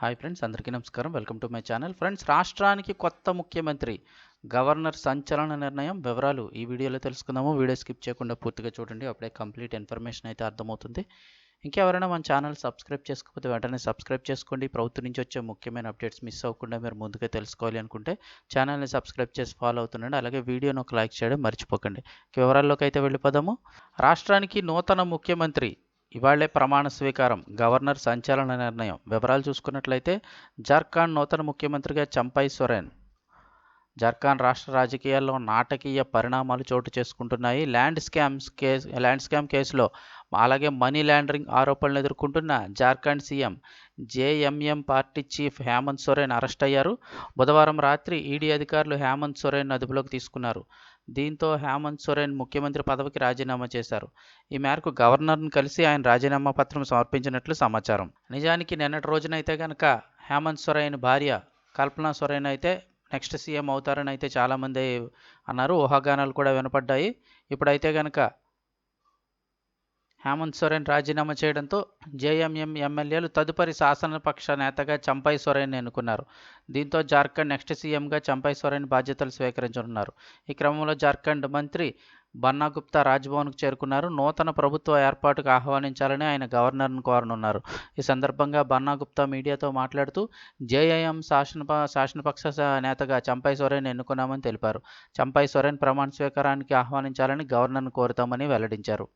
Hi friends అందరికీ నమస్కారం. Welcome to my channel. Friends రాష్ట్రానికి కొత్త ముఖ్యమంత్రి గవర్నర్ సంచలన నిర్ణయం వివరాలు ఈ వీడియోలో తెలుసుకుందాము. వీడియో స్కిప్ చేయకుండా పూర్తిగా చూడండి. అప్పుడే కంప్లీట్ ఇన్ఫర్మేషన్ అయితే అర్థమవుతుంది. ఇంకెవరైనా మన ఛానల్ సబ్స్క్రైబ్ చేసుకోకపోతే వెంటనే సబ్స్క్రైబ్ చేసుకోండి. ప్రభుత్వం నుంచి వచ్చే ముఖ్యమైన అప్డేట్స్ మిస్ అవ్వకుండా మీరు ముందుగా తెలుసుకోవాలి అనుకుంటే ఛానల్ని సబ్స్క్రైబ్ చేసి ఫాలో అవుతుండండి. అలాగే వీడియోను ఒక లైక్ చేయడం మర్చిపోకండి. వివరాల్లోకి అయితే వెళ్ళిపోదాము. రాష్ట్రానికి నూతన ముఖ్యమంత్రి ఇవాళ్ళే ప్రమాణ స్వీకారం గవర్నర్ సంచలన నిర్ణయం. వివరాలు చూసుకున్నట్లయితే జార్ఖండ్ నూతన ముఖ్యమంత్రిగా చంపై సొరెన్. జార్ఖండ్ రాష్ట్ర రాజకీయాల్లో నాటకీయ పరిణామాలు చోటు చేసుకుంటున్నాయి. Land scams case land scam కేసులో అలాగే మనీ లాండరింగ్ ఆరోపణలు ఎదుర్కొంటున్న Jharkhand CM JMM party chief Hemant Soren arrest అయ్యారు. బుధవారం రాత్రి ఈడీ అధికారులు హేమంత్ సొరెన్ అదుపులోకి తీసుకున్నారు. దీంతో హేమంత్ సోరెన్ ముఖ్యమంత్రి పదవికి రాజీనామా చేశారు. ఈ మేరకు గవర్నర్ను కలిసి ఆయన రాజీనామా పత్రం సమర్పించినట్లు సమాచారం. నిజానికి నిన్నటి రోజునైతే కనుక హేమంత్ సొరైన్ భార్య కల్పనా సొరైన్ అయితే నెక్స్ట్ సీఎం అవుతారని అయితే చాలామంది అన్నారు. ఊహాగానాలు కూడా వినపడ్డాయి. ఇప్పుడైతే కనుక హేమంత్ సోరెన్ రాజీనామా చేయడంతో జేఎంఎం ఎమ్మెల్యేలు తదుపరి శాసనపక్ష నేతగా చంపై సోరెన్ ఎన్నుకున్నారు. దీంతో జార్ఖండ్ నెక్స్ట్ సీఎంగా చంపై సోరెన్ బాధ్యతలు స్వీకరించనున్నారు. ఈ క్రమంలో జార్ఖండ్ మంత్రి బన్నా గుప్తా రాజ్భవన్కు చేరుకున్నారు. నూతన ప్రభుత్వ ఏర్పాటుకు ఆహ్వానించాలని ఆయన గవర్నర్ను కోరనున్నారు. ఈ సందర్భంగా బన్నా గుప్తా మీడియాతో మాట్లాడుతూ జేఐఎం శాసన శాసనపక్ష నేతగా చంపై సోరెన్ ఎన్నుకున్నామని తెలిపారు. చంపై సోరెన్ ప్రమాణ స్వీకారానికి ఆహ్వానించాలని గవర్నర్ను కోరుతామని వెల్లడించారు.